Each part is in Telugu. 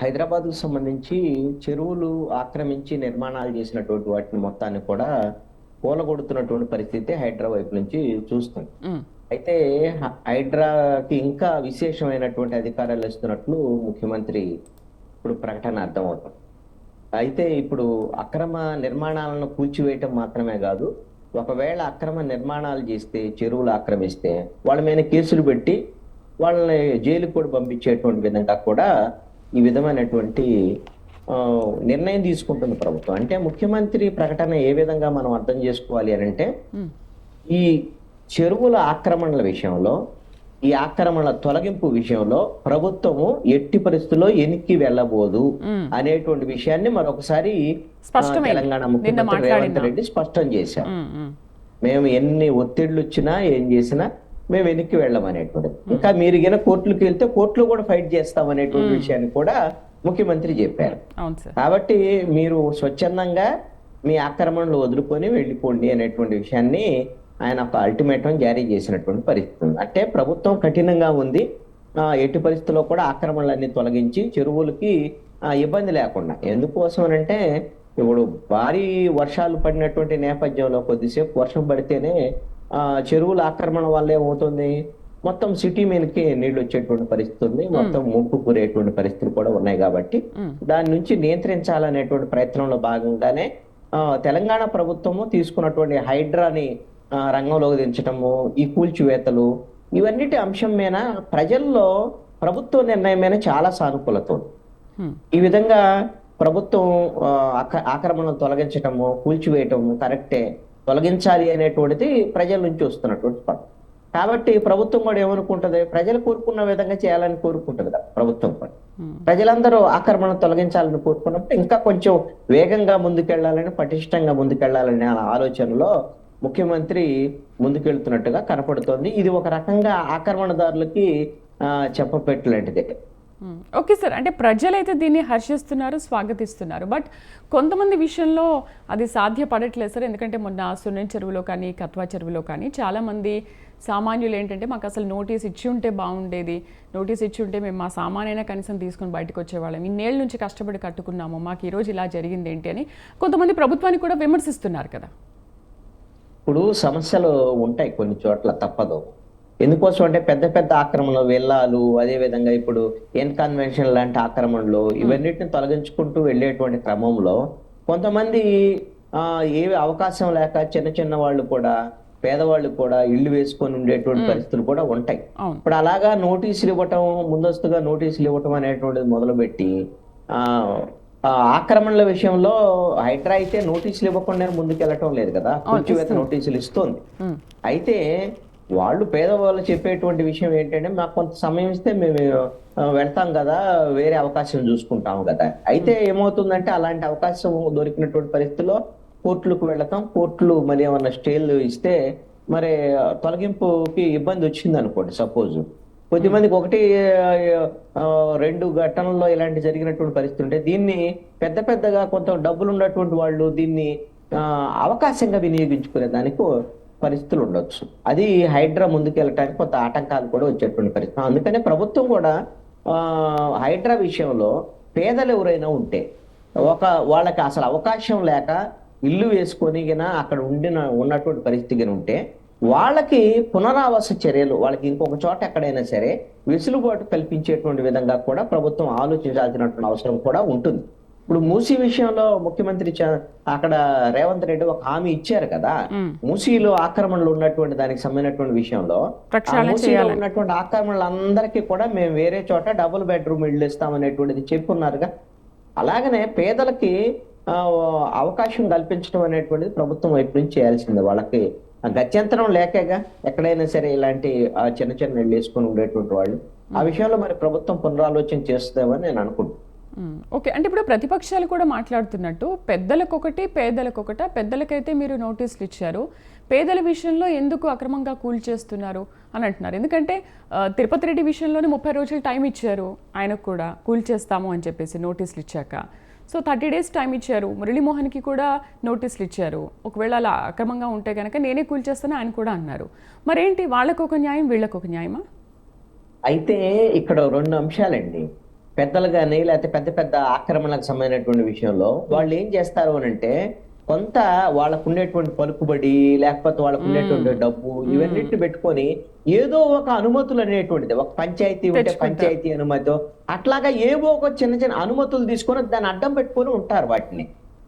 హైదరాబాద్కు సంబంధించి చెరువులు ఆక్రమించి నిర్మాణాలు చేసినటువంటి వాటిని మొత్తాన్ని కూడా కూలగొడుతున్నటువంటి పరిస్థితి హైడ్రా వైపు నుంచి చూస్తుంది. అయితే హైడ్రాకి ఇంకా విశేషమైనటువంటి అధికారాలు ఇస్తున్నట్లు ముఖ్యమంత్రి ఇప్పుడు ప్రకటన అర్థమవుతుంది. అయితే ఇప్పుడు అక్రమ నిర్మాణాలను కూల్చివేయటం మాత్రమే కాదు ఒకవేళ అక్రమ నిర్మాణాలు చేస్తే చెరువులు ఆక్రమిస్తే వాళ్ళ మీద కేసులు పెట్టి వాళ్ళని జైలుకు కూడా పంపించేటువంటి విధంగా కూడా ఈ విధమైనటువంటి నిర్ణయం తీసుకుంటుంది ప్రభుత్వం. అంటే ముఖ్యమంత్రి ప్రకటన ఏ విధంగా మనం అర్థం చేసుకోవాలి అని అంటే ఈ చెరువుల ఆక్రమణల విషయంలో ఈ ఆక్రమణల తొలగింపు విషయంలో ప్రభుత్వము ఎట్టి పరిస్థితుల్లో ఎనికి వెళ్ళబోదు. అనేటువంటి విషయాన్ని మరొకసారి. తెలంగాణ ముఖ్యమంత్రి రేవంత్ రెడ్డి స్పష్టం చేశారు. మేము ఎన్ని ఒత్తిళ్ళు వచ్చినా ఏం చేసినా మేము వెనక్కి వెళ్ళమనేటువంటిది ఇంకా మీరు గిన కోర్టులకు వెళ్తే కోర్టులో కూడా ఫైట్ చేస్తాం అనేటువంటి విషయాన్ని కూడా ముఖ్యమంత్రి చెప్పారు. కాబట్టి మీరు స్వచ్ఛందంగా మీ ఆక్రమణలు వదులుకొని వెళ్ళిపోండి అనేటువంటి విషయాన్ని ఆయన ఒక అల్టిమేటం జారీ చేసినటువంటి పరిస్థితి ఉంది. అంటే ప్రభుత్వం కఠినంగా ఉంది. ఆ, ఎట్టి పరిస్థితుల్లో కూడా ఆక్రమణలన్నీ తొలగించి చెరువులకి ఇబ్బంది లేకుండా. ఎందుకోసం అంటే ఇప్పుడు భారీ వర్షాలు పడినటువంటి నేపథ్యంలో కొద్దిసేపు వర్షం పడితేనే చెరువుల ఆక్రమణ వల్ల ఏమవుతుంది మొత్తం సిటీ మీదకి నీళ్ళు వచ్చేటువంటి పరిస్థితి ఉంది. మొత్తం ముంపు కూరేటువంటి పరిస్థితులు కూడా ఉన్నాయి కాబట్టి దాని నుంచి నియంత్రించాలనేటువంటి ప్రయత్నంలో భాగంగానే ఆ, తెలంగాణ ప్రభుత్వము తీసుకున్నటువంటి హైడ్రాని రంగంలోకి దించటము ఈ కూల్చివేతలు ఇవన్నిటి అంశం మీద ప్రజల్లో ప్రభుత్వ నిర్ణయం మీద చాలా సానుకూలత ఈ విధంగా ప్రభుత్వం ఆ, ఆక- ఆక్రమణలు తొలగించటము కూల్చివేయటము కరెక్టే. తొలగించాలి అనేటువంటిది ప్రజల నుంచి వస్తున్నటువంటి పదం. కాబట్టి ప్రభుత్వం కూడా ఏమనుకుంటది? ప్రజలు కోరుకున్న విధంగా చేయాలని కోరుకుంటది కదా ప్రభుత్వం కూడా. ప్రజలందరూ ఆక్రమణ తొలగించాలని కోరుకున్నప్పుడు ఇంకా కొంచెం వేగంగా ముందుకెళ్ళాలని పటిష్టంగా ముందుకెళ్ళాలనే ఆలోచనలో ముఖ్యమంత్రి ముందుకెళ్తున్నట్టుగా కనపడుతోంది. ఇది ఒక రకంగా ఆక్రమణదారులకి ఆ, చెప్పపెట్టలాంటిదే. Hmm. ఓకే సార్ అంటే ప్రజలైతే దీన్ని హర్షిస్తున్నారు స్వాగతిస్తున్నారు. బట్ కొంతమంది విషయంలో అది సాధ్యపడట్లేదు సార్ ఎందుకంటే మొన్న సున్నం చెరువులో కానీ కత్వా చెరువులో కానీ చాలామంది సామాన్యులు ఏంటంటే మాకు అసలు నోటీస్ ఇచ్చి ఉంటే బాగుండేది. నోటీస్ ఇచ్చి ఉంటే మేము మా సామానైనా కనీసం తీసుకొని బయటకు వచ్చేవాళ్ళం. ఇన్నేళ్ళ నుంచి కష్టపడి కట్టుకున్నాము. మాకు ఈరోజు ఇలా జరిగింది ఏంటి అని కొంతమంది ప్రభుత్వాన్ని కూడా విమర్శిస్తున్నారు కదా. ఇప్పుడు సమస్యలు ఉంటాయి కొన్ని చోట్ల తప్పదు. ఎందుకోసం అంటే పెద్ద పెద్ద ఆక్రమణలు వెళ్ళాలు అదే విధంగా ఇప్పుడు ఎన్ కన్వెన్షన్ లాంటి ఆక్రమణలు ఇవన్నిటిని తొలగించుకుంటూ వెళ్ళేటువంటి క్రమంలో కొంతమంది ఆ ఏ అవకాశం లేక చిన్న చిన్న వాళ్ళు కూడా పేదవాళ్ళు కూడా ఇల్లు వేసుకొని ఉండేటువంటి పరిస్థితులు కూడా ఉంటాయి. ఇప్పుడు అలాగా నోటీసులు ఇవ్వటం ముందస్తుగా నోటీసులు ఇవ్వటం అనేటువంటిది మొదలుపెట్టి ఆక్రమణల విషయంలో హైడ్రా అయితే నోటీసులు ఇవ్వకుండా ముందుకెళ్ళటం లేదు కదా. కూల్చివేత నోటీసులు ఇస్తుంది. అయితే వాళ్ళు పేదవాళ్ళు చెప్పేటువంటి విషయం ఏంటంటే మాకు కొంత సమయం ఇస్తే మేము వెళ్తాం కదా వేరే అవకాశం చూసుకుంటాం కదా. అయితే ఏమవుతుందంటే అలాంటి అవకాశం దొరికినటువంటి పరిస్థితుల్లో కోర్టులకు వెళ్తాం కోర్టులు మరి ఏమన్నా స్టేలు ఇస్తే మరి తొలగింపుకి ఇబ్బంది వచ్చింది అనుకోండి సపోజ్. కొద్దిమందికి ఒకటి ఆ, రెండు ఘటనల్లో ఇలాంటి జరిగినటువంటి పరిస్థితి ఉంటే దీన్ని పెద్ద పెద్దగా కొంత డబ్బులు ఉన్నటువంటి వాళ్ళు దీన్ని అవకాశంగా వినియోగించుకునే దానికి పరిస్థితులు ఉండొచ్చు అది హైడ్రా ముందుకెళ్ళటానికి కొంత ఆటంకాలు కూడా వచ్చేటువంటి పరిస్థితి. అందుకనే ప్రభుత్వం కూడా హైడ్రా విషయంలో పేదలు ఎవరైనా ఉంటే ఒక వాళ్ళకి అసలు అవకాశం లేక ఇల్లు వేసుకొని అక్కడ ఉండిన ఉన్నటువంటి పరిస్థితి ఉంటే వాళ్ళకి పునరావాస చర్యలు వాళ్ళకి ఇంకొక చోట ఎక్కడైనా సరే వెసులుబాటు కల్పించేటువంటి విధంగా కూడా ప్రభుత్వం ఆలోచించాల్సినటువంటి అవసరం కూడా ఉంటుంది. ఇప్పుడు మూసీ విషయంలో ముఖ్యమంత్రి అక్కడ రేవంత్ రెడ్డి ఒక హామీ ఇచ్చారు కదా. మూసీలో ఆక్రమణలు ఉన్నటువంటి దానికి సంబంధించినటువంటి విషయంలో మూసీలో ఉన్నటువంటి ఆక్రమణలందరికీ కూడా మేము వేరే చోట డబుల్ బెడ్రూమ్ ఇల్లు ఇస్తామనేటువంటిది చెప్పున్నారుగా. అలాగనే పేదలకి అవకాశం కల్పించడం అనేటువంటిది ప్రభుత్వం వైపు నుంచి చేయాల్సిందే. వాళ్ళకి గత్యంతరం లేకగా. ఎక్కడైనా సరే ఇలాంటి చిన్న చిన్న ఇల్లు వేసుకొని ఉండేటువంటి వాళ్ళు. ఆ విషయంలో మరి ప్రభుత్వం పునరాలోచన చేస్తుందేమని నేను అనుకుంటున్నాను. ఓకే అంటే ఇప్పుడు ప్రతిపక్షాలు కూడా మాట్లాడుతున్నట్టు పెద్దలకు ఒకటి పేదలకు పేదలకొకట పెద్దలకైతే మీరు నోటీసులు ఇచ్చారు. పేదల విషయంలో ఎందుకు అక్రమంగా కూల్ చేస్తున్నారు అని అంటున్నారు. ఎందుకంటే తిరుపతి రెడ్డి విషయంలోనే ముప్పై రోజులు టైం ఇచ్చారు. ఆయనకు కూడా కూల్ చేస్తాము అని చెప్పేసి నోటీసులు ఇచ్చాక. సో థర్టీ డేస్ టైం ఇచ్చారు. మురళీమోహన్కి కూడా నోటీసులు ఇచ్చారు. ఒకవేళ అలా అక్రమంగా ఉంటే కనుక నేనే కూల్చేస్తాను ఆయన కూడా అన్నారు. మరేంటి? వాళ్ళకు ఒక న్యాయం వీళ్ళకు ఒక న్యాయమా? అయితే ఇక్కడ రెండు అంశాలండి. పెద్దలు కానీ లేకపోతే పెద్ద పెద్ద ఆక్రమణలకు సంబంధించినటువంటి విషయంలో వాళ్ళు ఏం చేస్తారు అని అంటే కొంత వాళ్ళకు ఉండేటువంటి పలుకుబడి లేకపోతే వాళ్ళకు ఉండేటువంటి డబ్బు ఇవన్నిటిని పెట్టుకొని ఏదో ఒక అనుమతులు అనేటువంటిది. ఒక పంచాయతీ ఉంటే. పంచాయతీ అనుమతి అట్లాగా ఏవో ఒక చిన్న చిన్న అనుమతులు తీసుకొని దాన్ని అడ్డం పెట్టుకొని ఉంటారు వాటిని.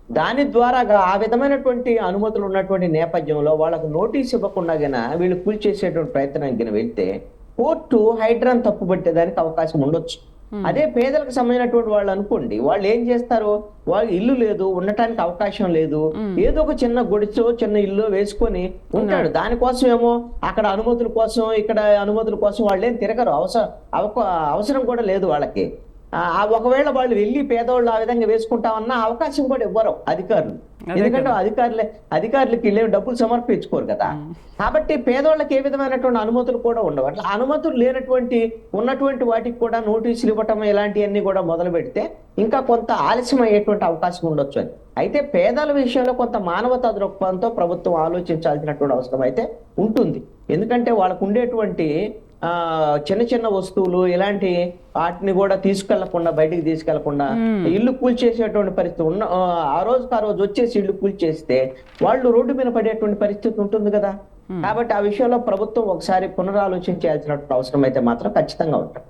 దాని ద్వారా ఆ విధమైనటువంటి అనుమతులు ఉన్నటువంటి నేపథ్యంలో వాళ్ళకు నోటీస్ ఇవ్వకుండా గన వీళ్ళు కూల్చేసేటువంటి ప్రయత్నం గిన వెళ్తే కోర్టు హైడ్రాన్ తప్పు పట్టేదానికి అవకాశం ఉండొచ్చు. అదే పేదలకు సంబంధించినటువంటి వాళ్ళు అనుకోండి వాళ్ళు ఏం చేస్తారు వాళ్ళు ఇల్లు లేదు ఉండటానికి అవకాశం లేదు ఏదో ఒక చిన్న గుడిచో చిన్న ఇల్లు వేసుకొని ఉంటాడు. దానికోసం ఏమో అక్కడ అనుమతుల కోసం ఇక్కడ అనుమతుల కోసం వాళ్ళు ఏం తిరగరు. అవసరం అవసరం కూడా లేదు వాళ్ళకి. ఒకవేళ వాళ్ళు వెళ్ళి పేదవాళ్ళు ఆ విధంగా వేసుకుంటామన్నా అవకాశం కూడా ఇవ్వరు అధికారులు. ఎందుకంటే అధికారులే అధికారులకి వెళ్ళి డబ్బులు సమర్పించుకోరు కదా. కాబట్టి పేదవాళ్ళకి ఏ విధమైనటువంటి అనుమతులు కూడా ఉండవు. అట్లా అనుమతులు లేనటువంటి ఉన్నటువంటి వాటికి కూడా నోటీసులు ఇవ్వటం ఇలాంటివన్నీ కూడా మొదలు పెడితే ఇంకా కొంత ఆలస్యం అయ్యేటువంటి అవకాశం ఉండొచ్చు అని. అయితే పేదల విషయంలో కొంత మానవతా దృక్పథంతో ప్రభుత్వం ఆలోచించాల్సినటువంటి అవసరం అయితే ఉంటుంది. ఎందుకంటే వాళ్ళకు ఉండేటువంటి చిన్న చిన్న వస్తువులు ఇలాంటి వాటిని కూడా తీసుకెళ్ళకుండా బయటికి తీసుకెళ్ళకుండా ఇల్లు కూల్చేసేటువంటి పరిస్థితి ఉన్న ఆ, రోజుకి ఆ రోజు వచ్చేసి ఇల్లు కూల్చేస్తే వాళ్ళు రోడ్డు మీద పడేటువంటి పరిస్థితి ఉంటుంది కదా. కాబట్టి ఆ విషయంలో ప్రభుత్వం ఒకసారి పునరాలోచించాల్సినటువంటి అవసరం అయితే మాత్రం ఖచ్చితంగా ఉంటుంది.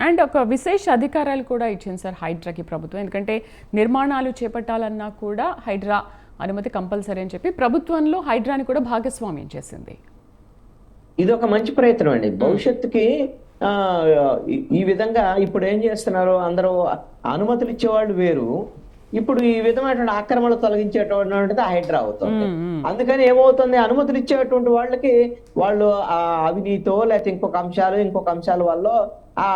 అండ్ ఒక విశేష అధికారాలు కూడా ఇచ్చింది సార్ హైడ్రాకి ప్రభుత్వం. ఎందుకంటే నిర్మాణాలు చేపట్టాలన్నా కూడా హైడ్రా అనుమతి కంపల్సరీ అని చెప్పి ప్రభుత్వంలో హైడ్రాని కూడా భాగస్వామ్యం చేసింది. ఇది ఒక మంచి ప్రయత్నం అండి. భవిష్యత్తుకి ఆ ఈ- విధంగా ఇప్పుడు ఏం చేస్తున్నారు? అందరూ అనుమతులు ఇచ్చేవాళ్ళు వేరు. ఇప్పుడు ఈ విధమైనటువంటి ఆక్రమణలు తొలగించేటువంటిది హైడ్రా అవుతుంది అందుకని ఏమవుతుంది? అనుమతులు ఇచ్చేటువంటి వాళ్ళకి వాళ్ళు ఆ అవినీతో లేకపోతే ఇంకొక అంశాలు ఇంకొక అంశాల వల్ల ఆ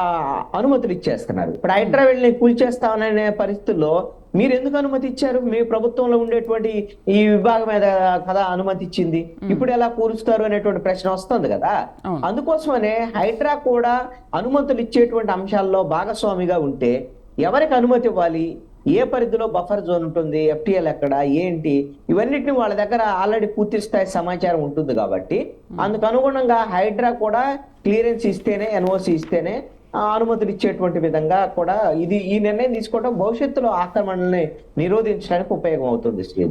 అనుమతులు ఇచ్చేస్తున్నారు. ఇప్పుడు హైడ్రా వెళ్ళి కూల్చేస్తామనే పరిస్థితుల్లో మీరు ఎందుకు అనుమతి ఇచ్చారు మీ ప్రభుత్వంలో ఉండేటువంటి ఈ విభాగం మీద కదా అనుమతి ఇచ్చింది ఇప్పుడు ఎలా కూరుస్తారు అనేటువంటి ప్రశ్న వస్తుంది కదా. అందుకోసమనే హైడ్రా కూడా అనుమతులు ఇచ్చేటువంటి అంశాల్లో భాగస్వామిగా ఉంటే ఎవరికి అనుమతి ఇవ్వాలి? ఏ పరిధిలో బఫర్ జోన్ ఉంటుంది? ఎఫ్టిఎల్ ఎక్కడ? ఏంటి? ఇవన్నిటిని వాళ్ళ దగ్గర ఆల్రెడీ పూర్తి స్థాయి సమాచారం ఉంటుంది కాబట్టి అందుకు అనుగుణంగా హైడ్రా కూడా క్లియరెన్స్ ఇస్తేనే ఎన్ఓసి ఇస్తేనే అనుమతులు ఇచ్చేటువంటి విధంగా కూడా ఇది ఈ నిర్ణయం తీసుకోవడం భవిష్యత్తులో ఆక్రమణల్ని నిరోధించడానికి ఉపయోగం అవుతుంది శ్రీ